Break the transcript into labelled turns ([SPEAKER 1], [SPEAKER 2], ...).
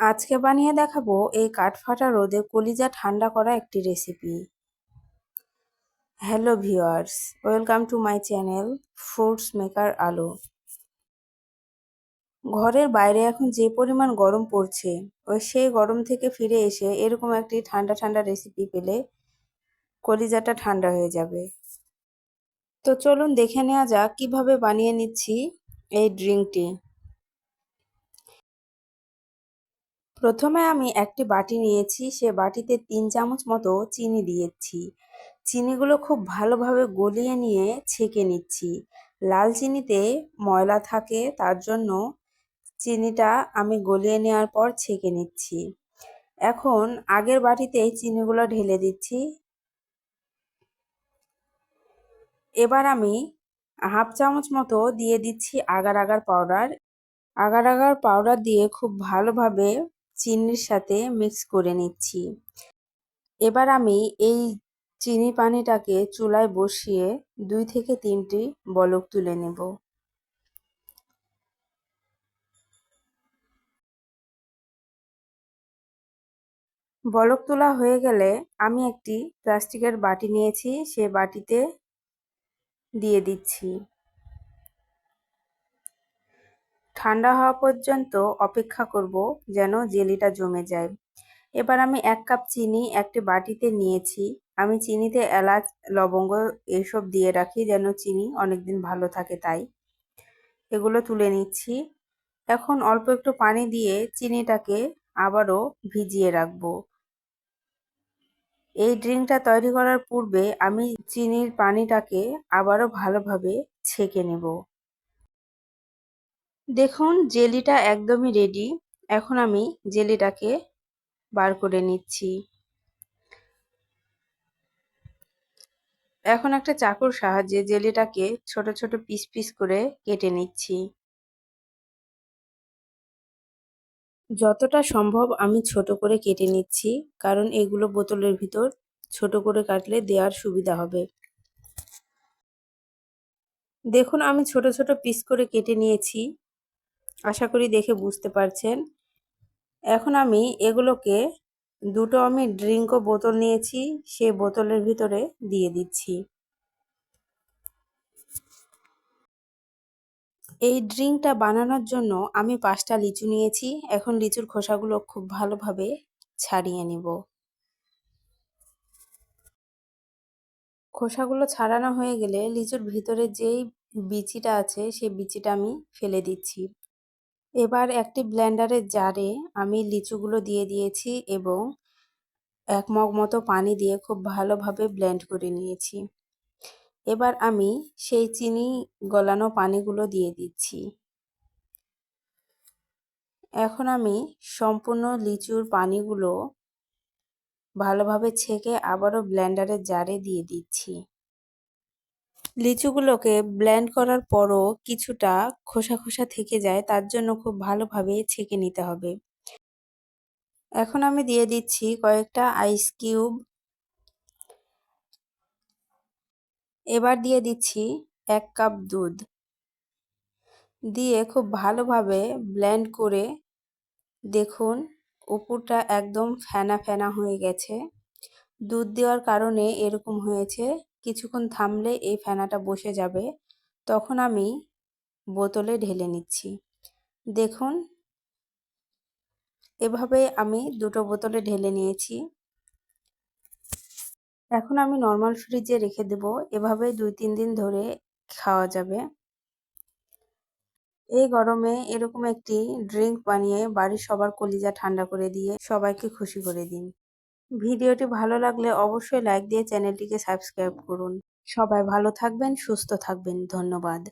[SPEAKER 1] আজকে বানিয়ে দেখাবো এই কাঠফাটা রোদে কলিজা ঠান্ডা করা একটি recipe hello viewers welcome to my channel fruits maker আলো ঘরের বাইরে এখন যে পরিমাণ গরম পড়ছে, ওই সেই গরম থেকে ফিরে এসে এরকম একটি ঠান্ডা ঠান্ডা রেসিপি পেলে কলিজাটা ঠান্ডা হয়ে যাবে। তো চলুন দেখে নেওয়া যাক কীভাবে বানিয়ে নিচ্ছি এই ড্রিঙ্কটি প্রথমে আমি একটি বাটি নিয়েছি, সে বাটিতে তিন চামচ মতো চিনি দিয়েছি। চিনিগুলো খুব ভালোভাবে গলিয়ে নিয়ে ছেঁকে নিচ্ছি। লাল চিনিতে ময়লা থাকে, তার জন্য চিনিটা আমি গলিয়ে নেওয়ার পর ছেঁকে নিচ্ছি। এখন আগের বাটিতে চিনিগুলো ঢেলে দিচ্ছি। এবার আমি হাফ চামচ মতো দিয়ে দিচ্ছি agar agar powder. Agar agar powder দিয়ে খুব ভালোভাবে চিনির সাথে মিক্স করে নিচ্ছি। এবার আমি এই চিনি পানিটাকে চুলায় বসিয়ে দুই থেকে তিনটি বলক তুলে নেব। বলক তোলা হয়ে গেলে আমি একটি প্লাস্টিকের বাটি নিয়েছি, সে বাটিতে দিয়ে দিচ্ছি। ঠান্ডা হওয়া পর্যন্ত অপেক্ষা করব যেন জেলিটা জমে যায়। এবার আমি এক কাপ চিনি একটি বাটিতে নিয়েছি। আমি চিনিতে এলাচ, লবঙ্গ এইসব দিয়ে রাখি যেন চিনি অনেকদিন ভালো থাকে তাই। এগুলো তুলে নিচ্ছি। এখন অল্প একটু পানি দিয়ে চিনিটাকে আবারও ভিজিয়ে রাখব। এই ড্রিঙ্কটা তৈরি করার পূর্বে আমি চিনির পানিটাকে আবারও ভালোভাবে ছেঁকে নেব। দেখুন, জেলিটা একদমই রেডি এখন আমি জেলিটাকে বার করে নিচ্ছি। এখন একটা চাকুর সাহায্যে জেলিটাকে ছোট ছোট পিস পিস করে কেটে নিচ্ছি। যতটা সম্ভব আমি ছোট করে কেটে নিচ্ছি, কারণ এগুলো বোতলের ভিতর ছোট করে কাটলে দেওয়ার সুবিধা হবে। দেখুন, আমি ছোট ছোট পিস করে কেটে নিয়েছি। আশা করি দেখে বুঝতে পারছেন। এখন আমি এগুলোকে দুটো আমি ড্রিঙ্কও বোতল নিয়েছি, সে বোতলের ভিতরে দিয়ে দিচ্ছি। এই ড্রিঙ্কটা বানানোর জন্য আমি পাঁচটা লিচু নিয়েছি। এখন লিচুর খোসাগুলো খুব ভালোভাবে ছাড়িয়ে নিব। খোসাগুলো ছাড়ানো হয়ে গেলে লিচুর ভিতরে যেই বিচিটা আছে সেই বিচিটা আমি ফেলে দিচ্ছি। এবার একটি ব্লেন্ডারের জারে আমি লিচুগুলো দিয়ে দিয়েছি এবং এক মগ মতো পানি দিয়ে খুব ভালোভাবে ব্লেন্ড করে নিয়েছি। এবার আমি সেই চিনি গলানো পানিগুলো দিয়ে দিচ্ছি। এখন আমি সম্পূর্ণ লিচুর পানিগুলো ভালোভাবে ছেঁকে আবারও ব্লেন্ডারের জারে দিয়ে দিচ্ছি। লিচুগুলোকে ব্লেন্ড করার পরও কিছুটা খোসা খোসা থেকে যায়, তার জন্য খুব ভালোভাবে ছেঁকে নিতে হবে। এখন আমি দিয়ে দিচ্ছি কয়েকটা আইস কিউব এবার দিয়ে দিচ্ছি এক কাপ দুধ। দিয়ে খুব ভালোভাবে ব্লেন্ড করে দেখুন উপরটা একদম ফেনা ফেনা হয়ে গেছে। দুধ দেওয়ার কারণে এরকম হয়েছে কিছুক্ষণ থামলে এই ফেনাটা বসে যাবে, তখন আমি বোতলে ঢেলে নিচ্ছি। দেখুন, এভাবে আমি দুটো বোতলে ঢেলে নিয়েছি। এখন আমি নর্মাল ফ্রিজে রেখে দেব, এভাবে দুই তিন দিন ধরে খাওয়া যাবে। এই গরমে এরকম একটি ড্রিঙ্ক বানিয়ে বাড়ির সবার কলিজা ঠান্ডা করে দিয়ে সবাইকে খুশি করে দিন। ভিডিওটি ভালো লাগলে অবশ্যই লাইক দিয়ে চ্যানেলটিকে সাবস্ক্রাইব করুন। সবাই ভালো থাকবেন, সুস্থ থাকবেন। ধন্যবাদ।